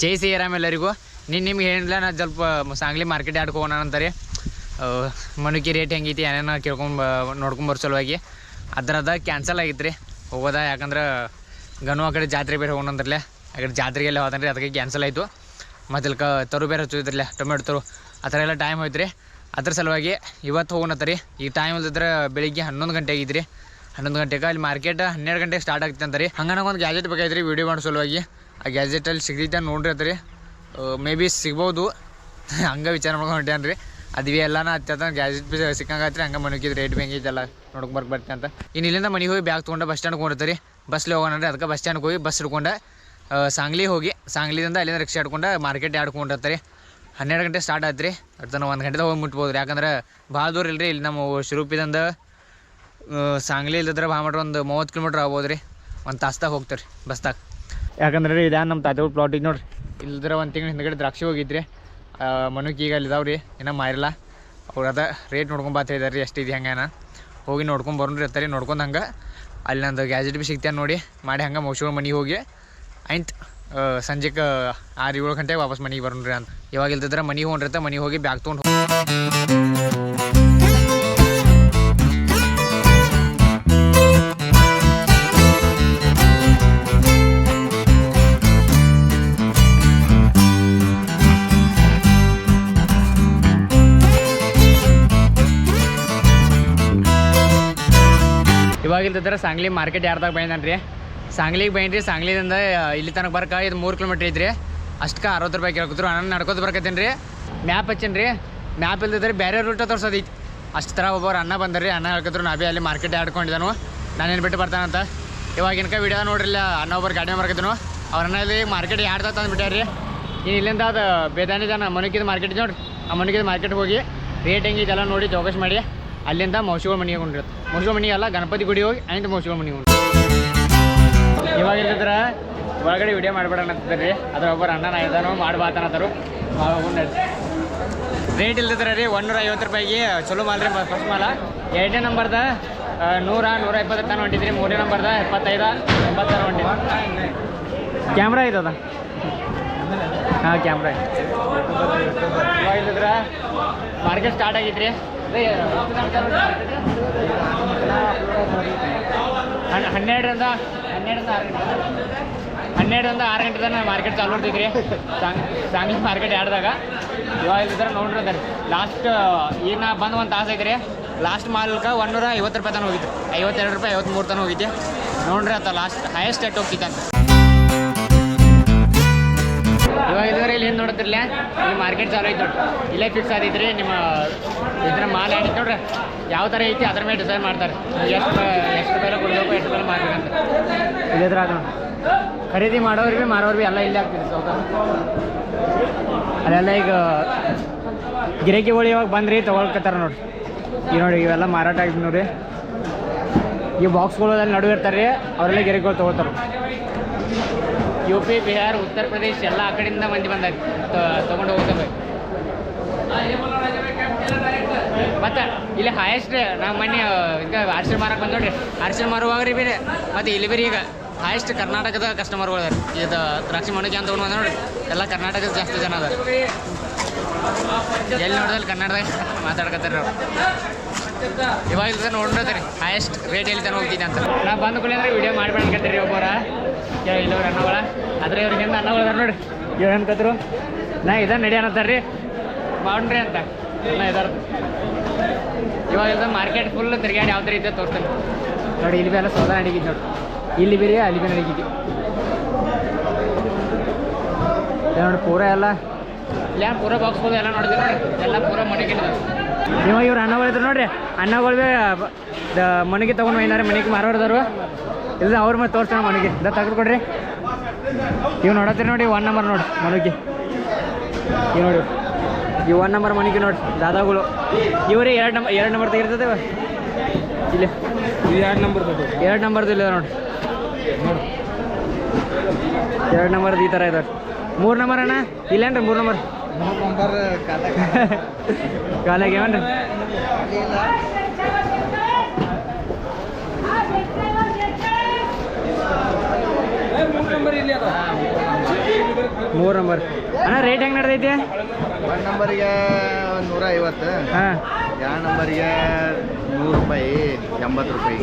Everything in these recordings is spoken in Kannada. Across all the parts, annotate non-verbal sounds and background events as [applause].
ಜೈ ಶ್ರೀರಾಮ್ ಎಲ್ಲರಿಗೂ. ನೀನು ನಿಮ್ಗೆ ಹೇಳಿಲ್ಲ ನಾನು ಸ್ವಲ್ಪ ಸಾಂಗ್ಲಿ ಮಾರ್ಕೆಟ್ ಆಡ್ಕೊ ಅಂತಾರೆ. ಮನುಕಿ ರೇಟ್ ಹೆಂಗೈತಿ ಏನೇನೋ ಕೇಳ್ಕೊಂಡು ನೋಡ್ಕೊಂಬರ್ ಸಲುವಾಗಿ. ಅದರದ ಕ್ಯಾನ್ಸಲ್ ಆಗಿತ್ತು ರೀ ಹೋಗೋದ, ಯಾಕಂದ್ರೆ ಗನು ಆ ಕಡೆ ಜಾತ್ರೆ ಬೇರೆ ಹೋಗೋಣ ಅಂದ್ರಲ್ಲೇ ಆ ಕಡೆ ಜಾತ್ರೆಗೆಲ್ಲ ಹೋದ್ರಿ ಅದಕ್ಕೆ ಕ್ಯಾನ್ಸಲ್ ಆಯಿತು. ಮತ್ತು ಇಲ್ಲಿ ಕ ತರು ಬೇರೆ ಹಚ್ಚಿದ್ರಲ್ಲ ಟೊಮೆಟೊ ತರು. ಆ ಥರ ಎಲ್ಲ ಟೈಮ್ ಹೋಯ್ತು ರೀ ಅದ್ರ ಸಲುವಾಗಿ ಇವತ್ತು ಹೋಗೋಣತ್ತರಿ ಈ ಟೈಮ್ ಇಲ್ದಿದ್ರೆ ಬೆಳಿಗ್ಗೆ ಹನ್ನೊಂದು ಗಂಟೆ ಆಗಿದ್ರಿ ಹನ್ನೊಂದು ಗಂಟೆಗೆ ಅಲ್ಲಿ ಮಾರ್ಕೆಟ್ ಹನ್ನೆರಡು ಗಂಟೆಗೆ ಸ್ಟಾರ್ಟ್ ಆಗ್ತಂತ ರೀ ಹಂಗೆ ಒಂದು ಗ್ಯಾಜೆಟ್ ಬೇಕಾಯ್ತು ರೀ ವೀಡಿಯೋ ಮಾಡೋ ಸಲುವಾಗಿ. ಆ ಗ್ಯಾಜೆಟಲ್ಲಿ ಸಿಗ್ತೈತೆ ನೋಡ್ರಿ ಅದ್ರಿ. ಮೇ ಬಿ ಸಿಗ್ಬೋದು. [laughs] ಹಂಗೆ ವಿಚಾರ ಮಾಡ್ಕೊಂಡು ರೀ ಅದು ಎಲ್ಲಾನ ಹತ್ತದ ಗ್ಯಾಜೆಟ್ ಬಿ ಸಿಕ್ಕಂಗಾತ್ರಿ ಹಂಗೆ ಮನಕಿದ್ ರೇಟ್ ಬೇಂಗ್ ಇದೆಲ್ಲ ನೋಡ್ಕೊಂಡು ಬರ್ಕ್ ಬರ್ತೀನಿ ಅಂತ. ಇನ್ನು ಇಲ್ಲಿಂದ ಮನೆಗೆ ಹೋಗಿ ಬ್ಯಾಗ್ ತೊಗೊಂಡು ಬಸ್ ಸ್ಟ್ಯಾಂಡ್ಗೆ ಹೋಗಿರ್ತೀರಿ ಬಸ್ಲಿ ಹೋಗೋಣ ಅದಕ್ಕೆ ಬಸ್ ಸ್ಟ್ಯಾಂಡ್ ಹೋಗಿ ಬಸ್ ಹಿಡ್ಕೊಂಡು ಸಾಂಗ್ಲಿ ಹೋಗಿ, ಸಾಂಗ್ಲಿದಿಂದ ಅಲ್ಲಿಂದ ರಿಕ್ಷಾ ಹಿಡ್ಕೊಂಡು ಮಾರ್ಕೆಟ್ ಆಡ್ಕೊಂಡಿರ್ತಾರೆ ಹನ್ನೆರಡು ಗಂಟೆ ಸ್ಟಾರ್ಟ್ ಆಯ್ತು ರೀ ಒಂದು ಗಂಟೆದಾಗ ಹೋಗಿ ಮುಟ್ಬೋದು ರೀ. ಯಾಕಂದ್ರೆ ಭಾಳ ದೂರ ಇಲ್ರಿ, ಇಲ್ಲಿ ನಮ್ಮ ಶಿರೂಪಿದಿಂದ ಸಾಂಗ್ಲಿ ಇಲ್ಲದ್ರೆ ಭಾಳ ಮಾಡ್ರಿ ಒಂದು ಮೂವತ್ತು ಕಿಲೋಮೀಟ್ರ್ ಆಗ್ಬೋದು ರೀ ಒಂದು ತಾಸ್ದಾಗ ಹೋಗ್ತಾರೆ ಬಸ್ದಾಗ ಯಾಕಂದ್ರೆ ಇದ್ಯಾನ ನಮ್ಮ ತಾತಗಳ ಪ್ಲಾಟ್ ಈಗ ನೋಡ್ರಿ. ಇಲ್ದ್ರೆ ಒಂದು ತಿಂಗಳು ಹಿಂದ್ಗಡೆ ದ್ರಾಕ್ಷಿ ಹೋಗಿದ್ರಿ. ಮನುಕ್ ಈಗ ಅಲ್ಲಿ ಇದಾವ್ರಿ, ಇನ್ನೂ ಮಾರಿಲ್ಲ. ಅವ್ರು ಅದ ರೇಟ್ ನೋಡ್ಕೊಂಡ್ ಬಾತ್ ಇದ್ದಾರೆ ರೀ, ಎಷ್ಟು ಇದೆ ಹೆಂಗೇನ ಹೋಗಿ ನೋಡ್ಕೊಂಡು ಬರೋಣ್ರಿ ಇರ್ತಾರೆ ನೋಡ್ಕೊಂಡು ಹಂಗೆ. ಅಲ್ಲಿ ನಂದು ಗ್ಯಾಜೆಟ್ ಭೀ ಸಿಗ್ತೇನೆ ನೋಡಿ, ಮಾಡಿ ಹಂಗೆ ಮೌಶಿಗಳ ಮನೆಗೆ ಹೋಗಿ. ಆಯ್ತು ಸಂಜೆಗೆ ಆರು ಏಳು ಗಂಟೆಗೆ ವಾಪಸ್ ಮನೆಗೆ ಬರೋಣ್ರಿ ಅಂತ. ಇವಾಗ ಇಲ್ದಿದ್ರೆ ಮನೆಗೆ ಹೋಗ್ರಿ ಮನೆಗೆ ಹೋಗಿ ಬ್ಯಾಗ್ ತೊಗೊಂಡು ಇಲ್ದಿದ್ರೆ ಸಾಂಗ್ಲಿ ಮಾರ್ಕೆಟ್ ಯಾರ್ದಾಗ ಬೈದಾನ ರೀ ಸಾಂಗ್ಲಿಗೆ ಬೈನ್ರಿ ಸಾಂಗ್ಲಿದಿಂದ ಆ, ಇಲ್ಲಿ ತನಕ ಬರ್ಕ ಇದು ಮೂರು ಕಿಲೋಮೀಟ್ರ್ ಐತ್ರಿ. ಅಷ್ಟಕ್ಕೆ ಅರವತ್ತು ರೂಪಾಯಿ ಕೇಳ್ಕೊತ್ರು ನಾನು ನಡ್ಕೋತ ಬರ್ಕತ್ತೀನಿ ರೀ. ಮ್ಯಾಪ್ ಹಚ್ಚೇನಿ ರೀ. ಮ್ಯಾಪ್ ಇಲ್ದಿದ್ರೆ ಬೇರೆ ರೂಟ ತೋರ್ಸೋದೈತಿ ಅಷ್ಟು ಥರ ಒಬ್ಬರು ಅಣ್ಣ ಬಂದ್ರಿ ಅನ್ನ ಹೇಳ್ಕೊತ್ರು ನಾ ಬಿ ಅಲ್ಲಿ ಮಾರ್ಕೆಟ್ ಆಡ್ಕೊಂಡಿದ್ದಾನು ನಾನೇನು ಬಿಟ್ಟು ಬರ್ತಾನಂತ ಇವಾಗಿನಕ ವಿಡಿಯೋ ನೋಡ್ರಿಲ್ಲ. ಅನ್ನ ಒಬ್ಬರು ಗಾಡಿ ಬರ್ಕತ್ತನು ಅವ್ರ ಅನ್ನ ಇಲ್ಲಿ ಮಾರ್ಕೆಟ್ ಯಾಡ್ದ ತಂದು ಬಿಟ್ಟಾರ್ರಿ ಈಗ ಇಲ್ಲಿಂದ ಅದು ಬೇದಾನಿ ಜನ ಮನಕಿದ ಮಾರ್ಕೆಟ್ ನೋಡ್ರಿ. ಆ ಮನಕಿದ ಮಾರ್ಕೆಟ್ ಹೋಗಿ ರೇಟ್ ಹೆಂಗಿದೆಲ್ಲ ನೋಡಿ ಚೌಕಶ್ ಮಾಡಿ. ಅಲ್ಲಿಂದ ಮೌಸಿಗಳ ಮನೆಗೆ ಕೊಂಡಿರುತ್ತೆ. ಮೌಸಿಗಳ ಮನೆಗೆ ಅಲ್ಲ, ಗಣಪತಿ ಗುಡಿ ಹೋಗಿ ಅಲ್ಲಿಂದ ಮೌಸಿಗಳ ಮನೆಗೆ ಹೊಂಡಿ ಇವಾಗ ಇಲ್ಲದ್ರ ಒಳಗಡೆ ವಿಡಿಯೋ ಮಾಡ್ಬೇಡ ಅಂತಿದ್ರಿ ಅದ್ರ ಒಬ್ಬರು ಅಣ್ಣನ ಇದಾನು ಮಾಡ್ಬಾತನತ್ತರು ರೇಟ್ ಇಲ್ದಿದ್ರೆ ರೀ ಒಂದೂರ ಐವತ್ತು ರೂಪಾಯಿಗೆ ಚಲೋ ಮಾಲ್ ರೀ ಫಸ್ಟ್ ಮಾಲ. ಎರಡನೇ ನಂಬರ್ದ ನೂರ ನೂರ ಇಪ್ಪತ್ತು ತನಕ ಹೊಂಟಿದ್ರಿ. ಮೂರನೇ ನಂಬರ್ದ ಎಪ್ಪತ್ತೈದ ಎಂಬತ್ತರ ಹೊಂಟಿದ್ರಿ ಕ್ಯಾಮ್ರಾ ಐತದ? ಹಾಂ ಕ್ಯಾಮ್ರಾ ಇವಾಗ ಇಲ್ದಿದ್ರೆ ಮಾರ್ಕೆಟ್ ಸ್ಟಾರ್ಟ್ ಹನ್- ಹನ್ನೆರಡರಿಂದ ಹನ್ನೆರಡರಿಂದ ಆರು ಗಂಟೆ. ಹನ್ನೆರಡರಿಂದ ಆರು ಗಂಟೆ ತನಕ ಮಾರ್ಕೆಟ್ ಚಾಲು ಇರ್ತೈತಿ ರೀ ಸಾಂಗ್ ಸಾಂಗ್ಲಿ ಮಾರ್ಕೆಟ್ ಆಡಿದಾಗ ಇವಾಗ ಇದ್ರ ನೋಡ್ರಿ ಲಾಸ್ಟ್ ಈಗ ನಾ ಬಂದು ಒಂದು ತಾಸು ಐತ್ರಿ. ಲಾಸ್ಟ್ ಮಾಲ್ಕ ಒಂದೂರ ಐವತ್ತು ರೂಪಾಯಿ ತನಕ ಹೋಗಿತ್ತು. ಐವತ್ತೆರಡು ರೂಪಾಯಿ ಐವತ್ತ್ಮೂರು ತನಕ ಹೋಗಿದ್ದೆ. ನೋಡ್ರಿ ಆತ ಲಾಸ್ಟ್ ಹೈಯೆಸ್ಟ್ ಎಟ್ ಹೋಗ್ತಿತ್ತು ಅಂತ. ಇವಾಗ ಏನು ನೋಡಿದ್ರಲ್ಲೇ ಇಲ್ಲಿ ಮಾರ್ಕೆಟ್ ಚಾಲು ಐತೆ ನೋಡಿ ಇಲ್ಲೇ ಫಿಕ್ಸ್ ಆಗೈತ್ರಿ ನಿಮ್ಮ ಇದ್ರ ನೋಡ್ರಿ ಯಾವ ಥರ ಐತಿ ಅದ್ರ ಮೇಲೆ ಡಿಸೈನ್ ಮಾಡ್ತಾರೆ. ಎಷ್ಟು ಎಷ್ಟು ಬೆಲೆ ಕೊಡಬೇಕು ಎಷ್ಟು ಬೆಲೆ ಮಾಡ್ಬೇಕಂತ. ಇದ್ರ ಖರೀದಿ ಮಾಡೋರು ಭೀ ಮಾರೋರು ಭೀ ಎಲ್ಲ ಇಲ್ಲೇ ಆಗ್ತಿದೆ ಸೌಕ ಅಲ್ಲೆಲ್ಲ ಈಗ ಗಿರಾಕಿಗಳು ಇವಾಗ ಬಂದ್ರಿ ತೊಗೊಳ್ಕತ್ತಾರ ನೋಡ್ರಿ. ಈಗ ನೋಡಿ ಇವೆಲ್ಲ ಮಾರಾಟ ಆಗಿದೆ ನೋಡಿ. ಈ ಬಾಕ್ಸ್ಗಳು ಅಲ್ಲಿ ನಡುವೆ ಇರ್ತಾರೆ ರೀ ಅವರೆಲ್ಲ ಗಿರಾಕಿಗಳು ತೊಗೊಳ್ತಾರೆ. ಯು ಪಿ ಬಿಹಾರ್ ಉತ್ತರ ಪ್ರದೇಶ ಎಲ್ಲ ಆ ಕಡೆಯಿಂದ ಮಂದಿ ಬಂದಾಗ ತೊಗೊಂಡು ಹೋಗ್ತವೆ ಮತ್ತೆ ಇಲ್ಲಿ ಹಾಯೆಸ್ಟ್ ನಾವು ಮೊನ್ನೆ ಈಗ ಅರ್ಶನ್ ಮಾರಕ್ಕೆ ಬಂದ್ ನೋಡ್ರಿ ಅರ್ಶನ್ ಮಾರುವಾಗ ರೀ ಬೇರೆ. ಮತ್ತೆ ಇಲ್ಲಿ ಬೇರೆ ಈಗ ಹಾಯೆಸ್ಟ್ ಕರ್ನಾಟಕದ ಕಸ್ಟಮರ್ಗಳು ಅದಾರ. ಇದು ದ್ರಾಕ್ಷಿ ಮಣಿಕೆ ಅಂತ ಬಂದ ನೋಡ್ರಿ. ಎಲ್ಲ ಕರ್ನಾಟಕದ ಜಾಸ್ತಿ ಜನ ಅದಾರ. ಎಲ್ಲಿ ನೋಡಿದಲ್ಲಿ ಕನ್ನಡದಾಗ [laughs] ಮಾತಾಡ್ಕತ್ತಾರ ಇವಾಗ ಇಲ್ದ ನೋಡ್ರಿ ಹೈಯೆಸ್ಟ್ ರೇಟ್ ಎಲ್ಲಿ ತನಕ ಹೋಗ್ತೀನಿ ಅಂತ. ನಾ ಬಂದ ಕೂಡ ಅಂದ್ರೆ ವಿಡಿಯೋ ಮಾಡ್ಬೇಡ ಒಬ್ಬರ ಇಲ್ಲವ್ರ ಅನ್ನಗಳ ಆದ್ರೆ ಇವ್ರಿಗೆ ಹೆಂಗೆ ಅನ್ನಗಳು ಅದಾರ ನೋಡಿ ಇವ್ರು ಅನ್ಕತ್ರು ನಾ ಇದ ನಡಿ ಅನ್ನತ್ತಾರ್ರಿ ಮಾಡ್ರಿ ಅಂತ. ಇದಾರ. ಇವಾಗ ಇಲ್ದ ಮಾರ್ಕೆಟ್ ಫುಲ್ ತಿರ್ಗಾಡಿ ಯಾವ ಥರ ಇದೆ ತೋರಿಸ್ತಾನೆ. ನೋಡಿ, ಇಲ್ಲಿ ಬೇರೆ ಸೌದ ನಡೀಗಿದ್ದು ನೋಡಿ. ಇಲ್ಲಿ ಬೇರೆ ಅಲ್ಲಿ ಬೇರೆ ನಡೀತಿದ್ವಿ ಇದು. ನೋಡಿ, ಪೂರ ಎಲ್ಲ. ಇಲ್ಲ ಪೂರ ಬಾಕ್ಸ್ ಎಲ್ಲ ನೋಡಿದ್ರೆ ನೋಡಿ. ಎಲ್ಲ ಪೂರ ಮನೆಗೆ ನೀವು ಇವ್ರು ಅನ್ನಗಳು ಇದ್ರು ನೋಡ್ರಿ. ಅನ್ನಗಳು ತಗೊಂಡು ಮನೆಗೆ ತೊಗೊಂಡು ಒಯ್ದಾರೆ ಮನೆಗೆ ಮಾರೋರ್ದವ್ರು ಇಲ್ಲ ಅವ್ರ ಮತ್ತೆ ತೋರಿಸೋಣ ಮನೆಗೆ. ಇದ ತೆಗೆದು ಕೊಡ್ರಿ ಇವ್ ನೋಡತ್ತೀರಿ ನೋಡಿ ಒನ್ ನಂಬರ್ ನೋಡಿ ಮನೆಗೆ ಇವ್ ನೋಡಿ. ಈ ಒನ್ ನಂಬರ್ ಮನೆಗೆ ನೋಡಿ ದಾದಾಗಳು. ಇವರೇ ಎರಡು ನಂಬರ್ ಎರಡು ನಂಬರ್ ತೆಗಿರ್ತದೆ ಇಲ್ಲ. ಎರಡು ನಂಬರ್ ಎರಡು ನಂಬರ್ದು ಇಲ್ಲ ನೋಡಿ. ಎರಡು ನಂಬರ್ದು ಈ ಥರ ಇದಾವೆ ಮೂರು ನಂಬರ್ ಅಣ್ಣ ಇಲ್ಲೇನ್ರಿ ಮೂರು ನಂಬರ್ ಮೂರು ನಂಬರ್ ಕಾಲಾಗ ಏನ್ರಿ? ಮೂರು ನಂಬರ್ ಇಲ್ಲ ಅದ. ಮೂರು ನಂಬರ್ ಅಣ್ಣ ರೇಟ್ ಹೆಂಗೆ ನಡೆದೈತೆ? ಒಂದು ನಂಬರಿಗೆ ನೂರ ಐವತ್ತು ಹಾಂ. ಎರಡು ನಂಬರಿಗೆ ನೂರು ರೂಪಾಯಿ ಎಂಬತ್ತು ರೂಪಾಯಿ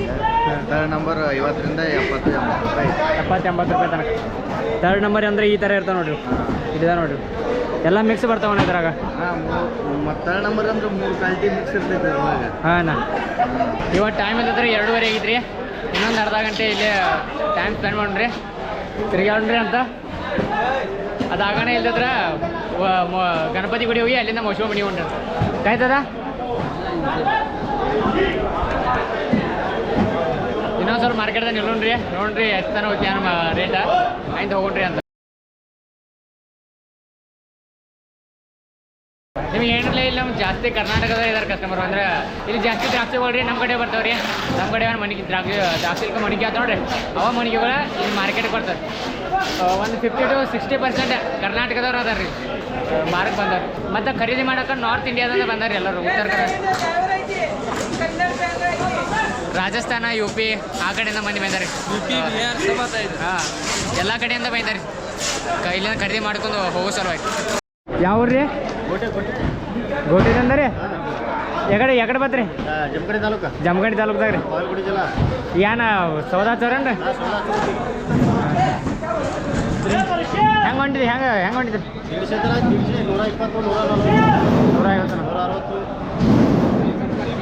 ತರ್ಡ್ ಥರ್ಡ್ ನಂಬರ್ ಐವತ್ತರಿಂದ ಎಪ್ಪತ್ತು ಎಂಬತ್ತು ರೂಪಾಯಿ. ಎಪ್ಪತ್ತು ಎಂಬತ್ತು ರೂಪಾಯಿ ತನಕ. ತರ್ಡ್ ನಂಬರ್ ಅಂದರೆ ಈ ಥರ ಇರ್ತಾವೆ ನೋಡ್ರಿ. ಇದಿದೆ ನೋಡಿರಿ. ಎಲ್ಲ ಮಿಕ್ಸ್ ಬರ್ತಾವಣ್ಣ ಇದ್ರಾಗ. ಹಾಂ ಮತ್ತು ಥರ್ಡ್ ನಂಬರ್ ಅಂದ್ರೆ ಮೂರು ಕ್ವಾಲಿಟಿ ಮಿಕ್ಸ್ ಇರ್ತೈತೆ ಹಾಂ ಅಣ್ಣ. ಇವಾಗ ಟೈಮ್ ಇಲ್ಲದ್ರೆ ಎರಡೂವರೆ ಆಗಿದ್ರಿ ಇನ್ನೊಂದು ಅರ್ಧ ಗಂಟೆ ಇಲ್ಲಿ ಟೈಮ್ ಸ್ಪೆಂಡ್ ಮಾಡ್ರಿ. ತಿರುಗಾಡ್ರಿ ಅಂತ. ಅದಾಗಣ ಮ- ಗಣಪತಿ ಗುಡಿ ಹೋಗಿ ಅಲ್ಲಿಂದ ಮೋಶಿವ ಮನಿ ಉಂಟು. ಆಯ್ತದ? ಇನ್ನೊಂದು ಸ್ವಲ್ಪ ಮಾರ್ಕೆಟ್ದಾಗ ನಿಲ್ಲೋಣ್ರಿ. ನೋಡ್ರಿ ಎಷ್ಟು ತನ ಹೋಗ್ತಿ ರೇಟ. ಆಯ್ತು ಹೋಗೋಣ್ರಿ ಅಂತ. ಇಲ್ಲಿ ನಮ್ಮ ಜಾಸ್ತಿ ಕರ್ನಾಟಕದ ಇದಾರೆ ಕಸ್ಟಮರ್ ಅಂದ್ರೆ ಇಲ್ಲಿ ಜಾಸ್ತಿ ದ್ರಾಕ್ಷಿ ರೀ ನಮ್ಮ ಕಡೆ ಬರ್ತಾವ್ರಿ. ನಮ್ಮ ಕಡೆ ಮಣಿಗೆ ದ್ರಾಕ್ಷಿ ದ್ರಾಕ್ಷಿ ಮಣಿಗೆ ಆತ ನೋಡ್ರಿ. ಅವ ಮಣಿಗೆಗಳು ಇಲ್ಲಿ ಮಾರ್ಕೆಟ್ ಬರ್ತಾರೆ ಒಂದು ಫಿಫ್ಟಿ ಟು ಸಿಕ್ಸ್ಟಿ ಪರ್ಸೆಂಟ್ ಕರ್ನಾಟಕದವ್ರು ಅದಾರ ರೀ ಮಾರ್ಕ್ ಬಂದವ್ರು. ಮತ್ತು ಖರೀದಿ ಮಾಡೋಕೆ ನಾರ್ತ್ ಇಂಡಿಯಾದಿಂದ ಬಂದಾರ್ರಿ ಎಲ್ಲರೂ ಉತ್ತರ ಕರ್ನಾಟಕ. ರಾಜಸ್ಥಾನ ಯು ಪಿ ಆ ಕಡೆಯಿಂದ ಮಂದಿ ಬಂದಾರೆ ಹಾಂ ಎಲ್ಲ ಕಡೆಯಿಂದ ಬಂದಾರೆ ಇಲ್ಲಿಂದ ಖರೀದಿ ಮಾಡ್ಕೊಂಡು ಹೋಗೋ ಸಲುವಾಗಿ. ಯಾವ ರೀ ಗೋಟೆ ಗೋಟೆ ಗೋಟಿದಂದ ರೀ ಎಕಡೆ ಎಕಡೆ ಬತ್ರಿ. ಜಮಖಂಡಿ ತಾಲೂಕು. ಜಮಖಂಡಿ ತಾಲೂಕ್ದಾಗ ರೀ ಏನ ಸೌದಾ ಚೌರನ್ರಿ? ಹೆಂಗೆ ಹೊಂಟಿದ್ರಿ ಹೆಂಗೆ ಹೆಂಗೆ ಹೊಂಟಿದ್ರಿ? ನೂರ ಐವತ್ತು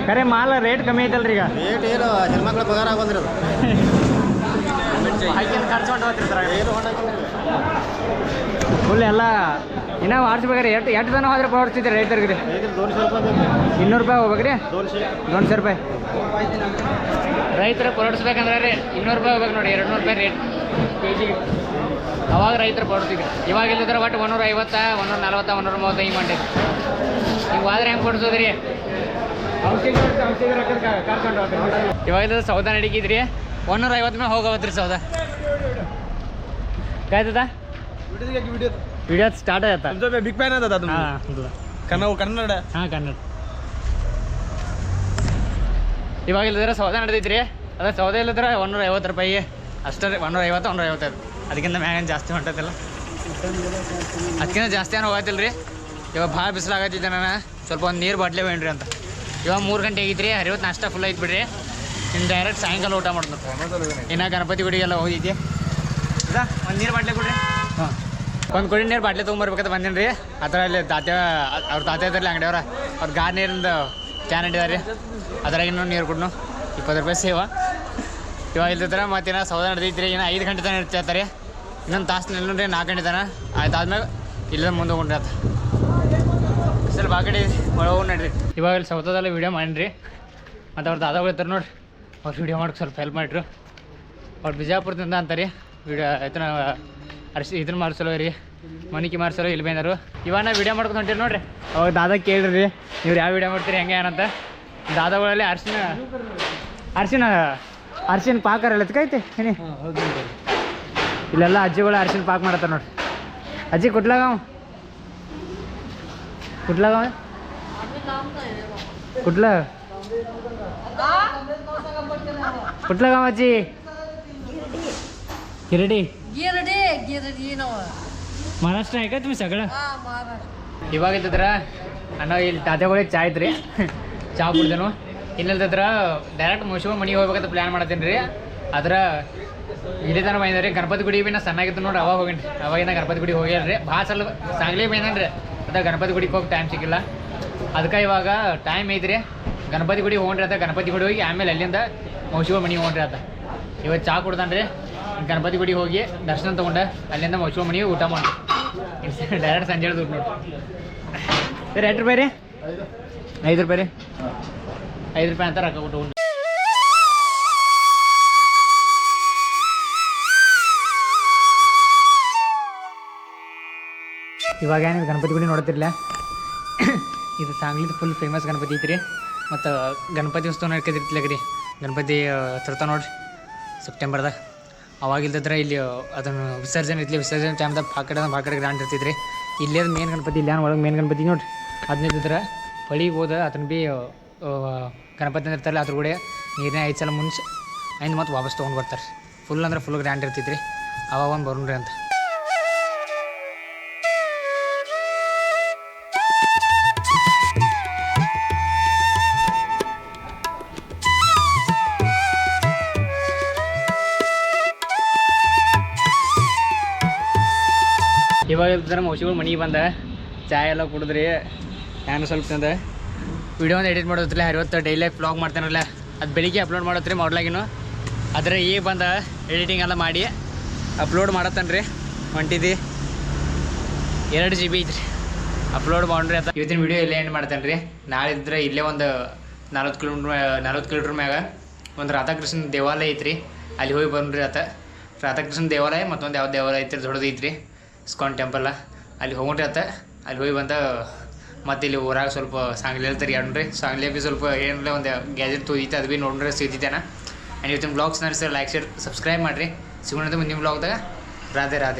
ಖರೆ ಮಾಲ್ ರೇಟ್ ಕಮ್ಮಿ ಐತಲ್ರಿ ಈಗ? ರೇಟ್ ಏನು ಹೆಣ್ಮಕ್ಳ ಪಗಾರ ಆಗೋದ್ರಿ ಅದು ಖರ್ಚು ಹೊಂಟು ಹೋಗ್ತಿರ್ತಾರ ಏನು ಫುಲ್ ಎಲ್ಲ ಇನ್ನೂ ಆಡ್ಸ್ಬೇಕಾರೆ ಎಷ್ಟು ಎಷ್ಟು ತನಕ ಹೋದ್ರೆ ಕೊಡ್ತಿದ್ರಿ ರೈತರಿಗೆ ರೀ ಇನ್ನೂರು ರೂಪಾಯಿ ಹೋಗ್ಬೇಕ್ರಿ? ದೊಡ್ಡ ಸಾವಿರ ರೂಪಾಯಿ. ರೈತರು ಕೊರಡಿಸ್ಬೇಕಂದ್ರೆ ರೀ, ಇನ್ನೂರು ರೂಪಾಯಿ ಹೋಗ್ಬೇಕು ನೋಡಿ ಎರಡು ನೂರು ರೂಪಾಯಿ ರೇಟ್ ಕೆ ಜಿಗೆ ಅವಾಗ ರೈತರು ಕೊಡ್ತಿದ್ರು ಇವಾಗ ಇಲ್ಲದ್ರೆ ಒಟ್ಟು ಒಂದೂರ ಐವತ್ತ ಒಂದೂರ ನಲ್ವತ್ತ ಒಂದೂರ ಮೂವತ್ತು ಹಿಂಗೆ ಮಾಡಿದ್ರು. ಹಿಂಗೆ ಹೋದ್ರೆ ಹೆಂಗೆ ಕೊಡ್ಸೋದ್ರಿ ಇವಾಗ ಇಲ್ಲದ ಸೌದ ನಡೀಕಿದ್ರಿ. ಒಂದೂರ ಐವತ್ತು ಮೇಲೆ ಹೋಗೋವತ್ರಿ ಸೌದ ಕಾಯ್ತದ? ವಿಡಿಯೋ ಸ್ಟಾರ್ಟ್ ಆಯ್ತಾ तुमचा बिग फॅन आहे दादा तुम्ही ಹಾಂ कन्नड कन्नड ಹಾಂ ಕನ್ನಡ ಇವಾಗ ಇಲ್ಲದ್ರೆ ಸೌದೆ ನಡೆದೈತ್ರಿ ಅದ ಸೌದೆ ಇಲ್ಲದ್ರೆ ಒಂದೂರ ಐವತ್ತು ರೂಪಾಯಿ ಅಷ್ಟೇ ರೀ ಒಂದೂರ ಐವತ್ತು ಒಂದೂರ ಐವತ್ತೈದು ಅದಕ್ಕಿಂತ ಮ್ಯಾಗೇನು ಜಾಸ್ತಿ ಹೊಂಟೈತಿಲ್ಲ ಅದಕ್ಕಿಂತ ಜಾಸ್ತಿ ಏನು ಹೋಗತ್ತಿಲ್ಲ ರೀ ಇವಾಗ ಭಾಳ ಬಿಸಿಲಾಗತ್ತಿದ್ದೆ ನಾನು ಸ್ವಲ್ಪ ಒಂದು ನೀರು ಬಾಟ್ಲಿ ಬೇಣ್ರಿ ಅಂತ ಇವಾಗ ಮೂರು ಗಂಟೆ ಆಗೈತ್ರಿ ಹರಿವತ್ತು ನಾಷ್ಟ ಫುಲ್ ಐತೆ ಬಿಡ್ರಿ ಇನ್ನು ಡೈರೆಕ್ಟ್ ಸಾಯಂಕಾಲ ಊಟ ಮಾಡ್ತೀನಿ ಇನ್ನು ಗಣಪತಿ ಗುಡಿಗೆಲ್ಲ ಹೋಗಿದ್ದೆ ಇದಾ ಒಂದು ನೀರು ಬಾಟ್ಲಿ ಕೊಡ್ರಿ ಹಾಂ ಒಂದು ಕುಡಿ ನೀರು ಬಾಟ್ಲಿ ತೊಗೊಂಬರ್ಬೇಕಂತ ಬಂದೀನಿ ರೀ. ಆ ಥರ ಅಲ್ಲಿ ಅವ್ರ ತಾತ ಇದ್ರಲ್ಲಿ ಅಂಗಡಿಯವ್ರ ಅವ್ರ. ಗಾರ್ ನೀರಿಂದ ಕ್ಯಾನ್ ಇಟ್ಟಿದ್ದಾರೆ ರೀ. ಇನ್ನೂ ನೀರು ಕೊಡ್ನು. ಇಪ್ಪತ್ತು ರೂಪಾಯಿ ಸೇವ. ಇವಾಗ ಇಲ್ದಿದ್ರೆ ಏನೋ ಸೌದ ರೀ. ಏನೋ ಐದು ಗಂಟೆ ತನಕ ಇರ್ತಾರೆ ಇನ್ನೊಂದು ತಾಸು ನಿಲ್ಲುಣ್ರಿ ನಾಲ್ಕು ಗಂಟೆ ತನ. ಆಯ್ತು ಆದ್ಮೇಲೆ ಇಲ್ಲದ ಮುಂದೆ ಹೋಗ್ರಿ ಸ್ವಲ್ಪ ಬಾಕಡೆ ಕಡೆ ಒಳಗೆ ನಡ್ರಿ. ಇವಾಗ ಇಲ್ಲಿ ಸೌತದಲ್ಲಿ ವೀಡಿಯೋ ಮಾಡಿರಿ ಮತ್ತು ಅವ್ರ ದಾದಾಗಳು ಇರ್ತಾರೆ ನೋಡ್ರಿ. ಅವ್ರು ವೀಡಿಯೋ ಮಾಡೋಕೆ ಸ್ವಲ್ಪ ಹೆಲ್ಪ್ ಮಾಡಿರಿ. ಅವ್ರು ಬಿಜಾಪುರದಿಂದ ಅಂತಾರೆ. ವಿಡಿಯೋ ಇದನ್ನ ಅರ್ಶಿ ಇದನ್ನ ಮಾಡಿಸಲೋ ರೀ. ಮನಿಕಿ ಮಾಡಿಸಲೋ ಇಲ್ಲಿ ಬೇನಾರು ಇವಾಗ ನಾ ವೀಡಿಯೋ ಮಾಡ್ಕೊಂಡು ಹೊಂಟೀರಿ ನೋಡ್ರಿ. ಅವಾಗ ದಾದಾ ಕೇಳ್ರಿ ರೀ ನೀವು ಯಾವ ವೀಡಿಯೋ ಮಾಡ್ತೀರಿ ಹೆಂಗೆ ಏನಂತ? ದಾದಾಗಳಲ್ಲಿ ಅರ್ಶಿನ ಅರ್ಶಿನ ಅರ್ಶಿನ ಪಾಕಾರ ಎಲ್ಲದಕ್ಕೈತಿ ಇಲ್ಲೆಲ್ಲ ಅಜ್ಜಿಗಳು ಅರ್ಶಿನ ಪಾಕ್ ಮಾಡತ್ತ ನೋಡ್ರಿ. ಅಜ್ಜಿ ಕುಟ್ಲಾಗವ ಕುಟ್ಲಾಗವ ಕುಟ್ಲ ಕುಟ್ಲಾಗವ ಅಜ್ಜಿ? ಕಿರಡಿ? गिरडे गिरडी नव महाराष्ट्र आहे का तुम्ही सगळं हा महाराष्ट्र ಇವಾಗ ಇಲ್ದಿದ್ರ ಅಣ್ಣ ಇಲ್ಲಿ ತಾತೆಗಳಿಗೆ ಚಾ ಐತ್ರಿ ಚಾ ಕುಡ್ದೇನು ಇಲ್ಲಿಲ್ದಿದ್ರ ಡೈರೆಕ್ಟ್ ಮುಗಿಸ್ಕೊ ಮನೆಗೆ ಹೋಗ್ಬೇಕಂತ ಪ್ಲ್ಯಾನ್ ಮಾಡತ್ತೀನಿ ರೀ ಅದ್ರ ಇಲ್ಲಿ ತನಕ ಬಂದಿದ್ರಿ ಗಣಪತಿ ಗುಡಿ ಬಿ ನಾ ಸಣ್ಣಾಗಿತ್ತು ನೋಡ್ರಿ ಅವಾಗ ಹೋಗಿನಿ ಅವಾಗಿಂದ ಗಣಪತಿ ಗುಡಿಗೆ ಹೋಗ್ಯಾರ ಭಾಳ ಸಲ ಸಾಂಗ್ಲಿ ಬಂದನ್ರಿ ಅದ ಗಣಪತಿ ಗುಡಿಗೆ ಹೋಗಿ ಟೈಮ್ ಸಿಕ್ಕಿಲ್ಲ ಅದಕ್ಕೆ ಇವಾಗ ಟೈಮ್ ಐತ್ರಿ ಗಣಪತಿ ಗುಡಿಗೆ ಹೋಗ್ರಿ ಅಂತ ಗಣಪತಿ ಗುಡಿ ಹೋಗಿ ಆಮೇಲೆ ಅಲ್ಲಿಂದ ಮೌಸಿಗೋ ಮನೆಗೆ ಹೋಗ್ರಿ ಅಂತ ಇವತ್ತು ಚಾ ಕುಡ್ದಾನ್ರಿ ಗಣಪತಿ ಗುಡಿಗೆ ಹೋಗಿ ದರ್ಶನ ತೊಗೊಂಡೆ. ಅಲ್ಲಿಂದ ಮೌಸಿಗೋ ಮನೆಗೆ ಊಟ ಮಾಡಿ ಡೈರೆಕ್ಟ್ ಸಂಜೆ ದುಡ್ಡು ನೋಡಿ ಎಷ್ಟು ರೂಪಾಯಿ ರೀ? ಐದು ರೂಪಾಯಿ ರೀ. ಐದು ರೂಪಾಯಿ ಅಂತ ರೊಕ್ಕ ಊಟ ಉಂಟು ಇವಾಗ ಏನು ಗಣಪತಿ ಗುಡಿ ನೋಡ್ತಿರ್ಲ ಇದು ಸಾಂಗ್ಲಿದ ಫುಲ್ ಫೇಮಸ್ ಗಣಪತಿ ಐತ್ರಿ. ಮತ್ತು ಗಣಪತಿ ಉತ್ಸವ ನಡ್ಕದಿರ್ತಿಲ್ಲ ರೀ ಗಣಪತಿ ತರ್ತಾವ ನೋಡ್ರಿ. ಸೆಪ್ಟೆಂಬರ್ದಾಗ ಅವಾಗ ಇಲ್ದಿದ್ರೆ ಇಲ್ಲಿ, ಅದನ್ನು ವಿಸರ್ಜನೆ ಇಲ್ಲಿ ವಿಸರ್ಜನೆ ಟೈಮ್ದಾಗ ಪಾಕಡೆ ಕಡೆ ಗ್ರ್ಯಾಂಡ್ ಇರ್ತಿದ್ರಿ. ಇಲ್ಲೇ ಮೇನ್ ಗಣಪತಿ ಇಲ್ಲ ಒಳಗೆ ಮೇನ್ ಗಣಪತಿ ನೋಡ್ರಿ. ಅದನ್ನಿದ್ರೆ ಹೊಳಿಗೆ ಹೋದ ಅದನ್ನ ಭೀ ಗಣಪತಿ ಇರ್ತಾರಲ್ಲ ಅದ್ರ ಕೂಡ ನೀರನೇ ಐದು ಸಲ ಮುಂಚೆ, ಐದು ಮತ್ತೆ ವಾಪಸ್ ತೊಗೊಂಡು ಬರ್ತಾರೆ. ಫುಲ್ ಅಂದ್ರೆ ಫುಲ್ ಗ್ರ್ಯಾಂಡ್ ಇರ್ತೈತ್ರಿ ಅವಾಗ ಒಂದು ಬರೋಣ್ರಿ ಅಂತ. ಇವಾಗ ನಮ್ಮ ಔಷಧಿಗಳು ಮನೆಗೆ ಬಂದ. ಚಾಯ್ ಎಲ್ಲ ಕುಡಿದ್ರಿ. ನಾನು ಸ್ವಲ್ಪ ತಂದೆ. ವಿಡಿಯೋ ಒಂದು ಎಡಿಟ್ ಮಾಡೋದ್ರಲ್ಲ ಇವತ್ತು ಡೈಲಿ ಬ್ಲಾಗ್ ಮಾಡ್ತಾನಲ್ಲ, ಅದು ಬೆಳಿಗ್ಗೆ ಅಪ್ಲೋಡ್ ಮಾಡತ್ರಿ ಮಾಡ್ಲಾಗಿನು ಆದರೆ ಈಗ ಬಂದ ಎಡಿಟಿಂಗ್ ಎಲ್ಲ ಮಾಡಿ ಅಪ್ಲೋಡ್ ಮಾಡತ್ತನ್ರಿ. ಹೊಂಟಿದ್ದಿ ಎರಡು ಜಿ ಬಿ ಐತ್ರಿ. ಅಪ್ಲೋಡ್ ಮಾಡ್ರಿ ಅಂತ. ಇವತ್ತಿನ ವಿಡಿಯೋ ಇಲ್ಲೇ ಎಂಡ್ ಮಾಡ್ತೇನೆ ರೀ ನಾಳೆ ಇದ್ರೆ ಇಲ್ಲೇ ಒಂದು ನಲ್ವತ್ತು ಕಿಲೋಮೀಟ್ರ್ ನಲ್ವತ್ತು ಕಿಲೋಮೀಟ್ರ್ ಮ್ಯಾಗ ಒಂದು ರಾಧಾಕೃಷ್ಣ ದೇವಾಲಯ ಐತ್ರಿ. ಅಲ್ಲಿ ಹೋಗಿ ಬಂದ್ರಿ ಆತ. ರಾಧಾಕೃಷ್ಣ ದೇವಾಲಯ ಮತ್ತೊಂದು ಯಾವ ದೇವಾಲಯ ಐತ್ರಿ, ದೊಡ್ಡದು ಐತ್ರಿ. ಇಸ್ಕಾನ್ ಟೆಂಪಲ್ಲ ಅಲ್ಲಿ ಆತ. ಅಲ್ಲಿ ಹೋಗಿ ಬಂದ, ಮತ್ತೆ ಇಲ್ಲಿ ಊರಾಗ ಸ್ವಲ್ಪ ಸಾಂಗ್ಲಿ ಹೇಳ್ತಾರೆ ರೀ ಸಾಂಗ್ಲಿ ಬಿ ಸ್ವಲ್ಪ ಏನಿಲ್ಲ, ಒಂದು ಗ್ಯಾಜೆಟ್ ತೊಯ್ತು ಅದು ಭೀ ನೋಡ್ರಿ ಸಿಗ್ತಿದ್ದೇನೆ ಆ್ಯಂಡ್ ಇವತ್ತಿನ ಬ್ಲಾಗ್ಸ್ ನಾನು ಸರ್ ಲೈಕ್ ಶೇರ್ ಸಬ್ಸ್ಕ್ರೈಬ್ ಮಾಡಿರಿ. ಸಿಗೋಣ ಮುಂದಿನ ಬ್ಲಾಗ್ದಾಗ ರಾಧೆ ರಾಧೆ.